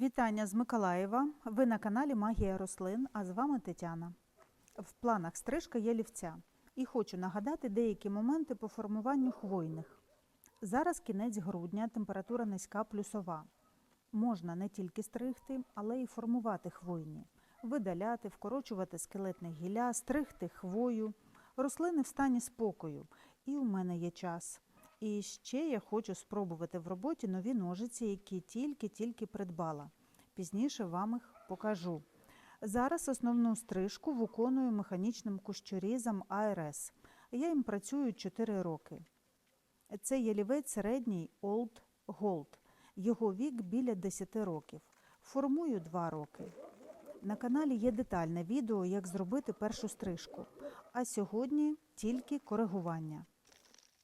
Вітання з Миколаєва. Ви на каналі Магія рослин, а з вами Тетяна. В планах стрижка є лівця. І хочу нагадати деякі моменти по формуванню хвойних. Зараз кінець грудня, температура низька плюсова. Можна не тільки стригти, але й формувати хвойні, видаляти, вкорочувати скелетне гілля, стригти хвою, рослини в стані спокою. І у мене є час. І ще я хочу спробувати в роботі нові ножиці, які тільки-тільки придбала. Пізніше вам їх покажу. Зараз основну стрижку виконую механічним кущорізом АРС. Я їм працюю 4 роки. Це ялівець середній Old Gold. Його вік біля 10 років. Формую 2 роки. На каналі є детальне відео, як зробити першу стрижку. А сьогодні тільки коригування.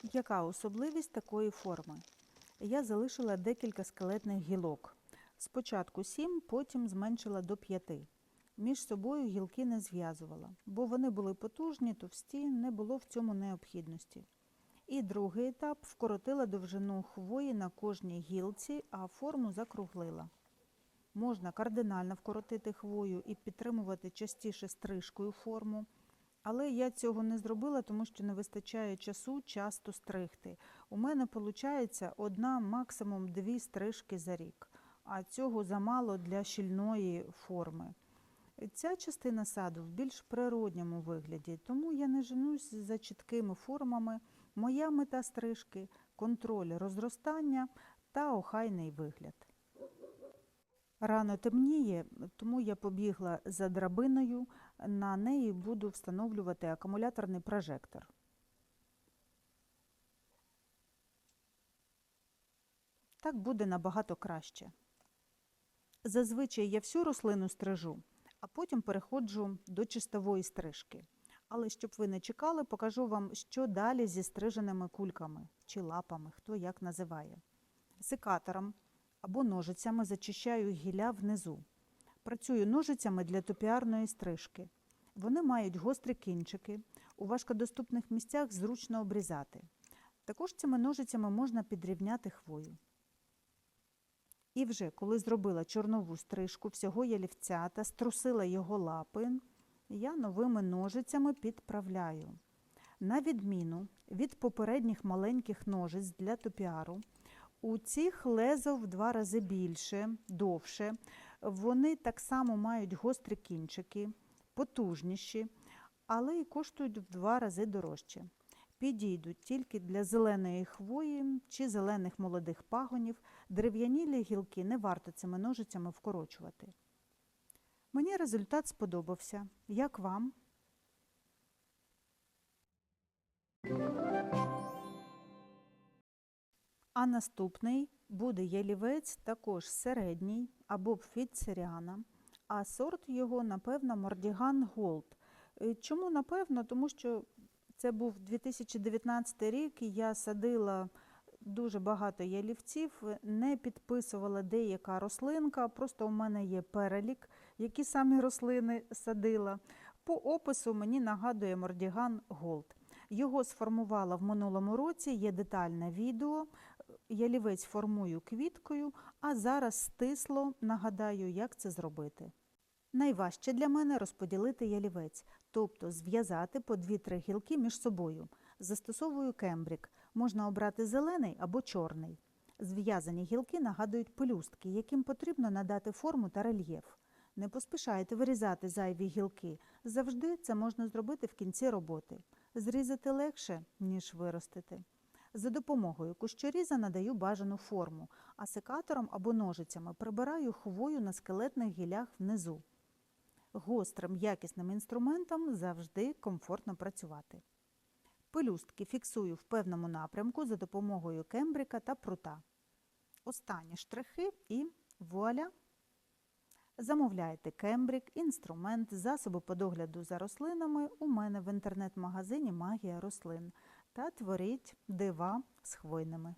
Яка особливість такої форми? Я залишила декілька скелетних гілок. Спочатку 7, потім зменшила до 5. Між собою гілки не зв'язувала, бо вони були потужні, товсті, не було в цьому необхідності. І другий етап вкоротила довжину хвої на кожній гілці, а форму закруглила. Можна кардинально вкоротити хвою і підтримувати частіше стрижкою форму. Але я цього не зробила, тому що не вистачає часу часто стригти. У мене виходить одна, максимум дві стрижки за рік, а цього замало для щільної форми. Ця частина саду в більш природньому вигляді, тому я не женусь за чіткими формами. Моя мета стрижки контроль розростання та охайний вигляд. Рано темніє, тому я побігла за драбиною. На неї буду встановлювати акумуляторний прожектор. Так буде набагато краще. Зазвичай я всю рослину стрижу, а потім переходжу до чистової стрижки. Але щоб ви не чекали, покажу вам, що далі зі стриженими кульками чи лапами, хто як називає. Секатором або ножицями зачищаю гілля внизу. Працюю ножицями для топіарної стрижки. Вони мають гострі кінчики, у важкодоступних місцях зручно обрізати. Також цими ножицями можна підрівняти хвою. І вже коли зробила чорнову стрижку всього ялівця та струсила його лапи, я новими ножицями підправляю. На відміну від попередніх маленьких ножиць для топіару, у цих лезо в два рази більше, довше. Вони так само мають гострі кінчики, потужніші, але й коштують в два рази дорожче. Підійдуть тільки для зеленої хвої чи зелених молодих пагонів, дерев'яні гілки не варто цими ножицями вкорочувати. Мені результат сподобався. Як вам? А наступний буде ялівець також середній або пфіцеріана, а сорт його, напевно, Мордіган Голд. Е, Чому напевно? Тому що це був 2019 рік, і я садила дуже багато ялівців, не підписувала деяка рослинка, просто у мене є перелік, які самі рослини садила. По опису мені нагадує Мордіган Голд. Його сформувала в минулому році, є детальне відео. Ялівець формую квіткою, а зараз стисло нагадаю, як це зробити. Найважче для мене розподілити ялівець, тобто зв'язати по 2-3 гілки між собою. Застосовую кембрік, можна обрати зелений або чорний. Зв'язані гілки нагадують пелюстки, яким потрібно надати форму та рельєф. Не поспішайте вирізати зайві гілки. Завжди це можна зробити в кінці роботи. Зрізати легше, ніж виростити. За допомогою кущоріза надаю бажану форму, а секатором або ножицями прибираю хвою на скелетних гілях внизу. Гострим якісним інструментом завжди комфортно працювати. Пелюстки фіксую в певному напрямку за допомогою кембрика та прута. Останні штрихи і вуаля! Замовляйте кембрик, інструмент, засоби по догляду за рослинами у мене в інтернет-магазині Магія рослин та творіть дива з хвойними.